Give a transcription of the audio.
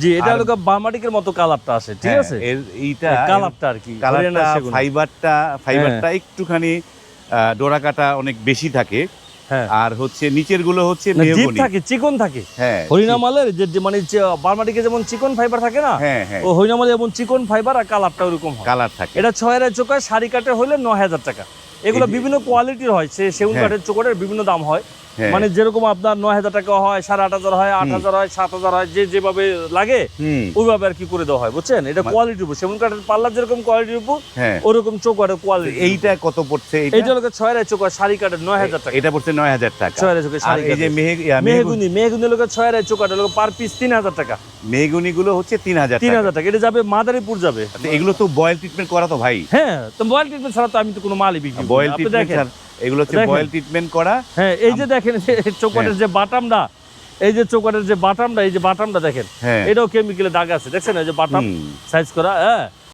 জি এটা হলো বার্মাটিকের মতো কালারটা আসে ঠিক হ্যাঁ, আছে? এর এইটা কালারটা আর কি কালারটা ফাইবারটা ফাইবারটা একটুখানি ডোরা কাটা অনেক বেশি থাকে। হ্যাঁ। আর হচ্ছে নিচেরগুলো হচ্ছে মেহগনি। থাকে চিকন থাকে। হ্যাঁ হরিণামালের যে মানে বার্মাটিকে যেমন চিকন ফাইবার থাকে না হ্যাঁ হ্যাঁ। ও হরিণামালে যেমন চিকন ফাইবার আর কালারটা ওরকম কালার থাকে। এটা ছয় হাজার চোখায় শাড়ি কাটে হলে ন হাজার টাকা। এগুলো বিভিন্ন কোয়ালিটির হয়। সে সেগুন হ্যাঁ। কাঠের চোখের বিভিন্ন দাম হয়। হ্যাঁ। মানে যেরকম আপনার নয় হাজার টাকা হয় সাড়ে আট হাজার হয় আট হাজার হয় সাত হাজার হয় যে যেভাবে লাগে ওইভাবে আর কি করে দেওয়া হয় বুঝছেন? এটা কোয়ালিটির উপর। সেগুন কাঠের পাল্লার যেরকম কোয়ালিটির উপর হ্যাঁ। ওরকম চোখের কোয়ালিটি এইটা কত পড়ছে? এইটা এইটা লোকের ছয় হাজার চোখ শাড়ি কাঠের নয় হাজার টাকা। এটা পড়ছে নয় হাজার টাকা। ছয় হাজার চোখের শাড়ি মেহগুনি মেহগুনি লোকের ছয় হাজার চোখ লোক পার পিস তিন হাজার টাকা। মেহগুনি গুলো হচ্ছে তিন হাজার তিন হাজার টাকা। এটা যাবে মাদারীপুর যাবে। আচ্ছা, এগুলো তো বয়েল ট্রিটমেন্ট করা তো ভাই। হ্যাঁ তো বয়েল ট্রিটমেন্ট ছাড়া তো আমি তো কোনো মালই বিক্রি বয়েল ট্রিটমেন্ট দেখেন। এগুলো হচ্ছে বয়েল ট্রিটমেন্ট করা। হ্যাঁ এই যে দেখেন চোকাটের যে বাটামটা এই যে চোকাটের যে বাটামটা এই যে বাটামটা দেখেন। হ্যাঁ। এটাও কেমিক্যালে দাগ আছে। দেখছেন? এই যে বাটাম সাইজ করা হ্যাঁ।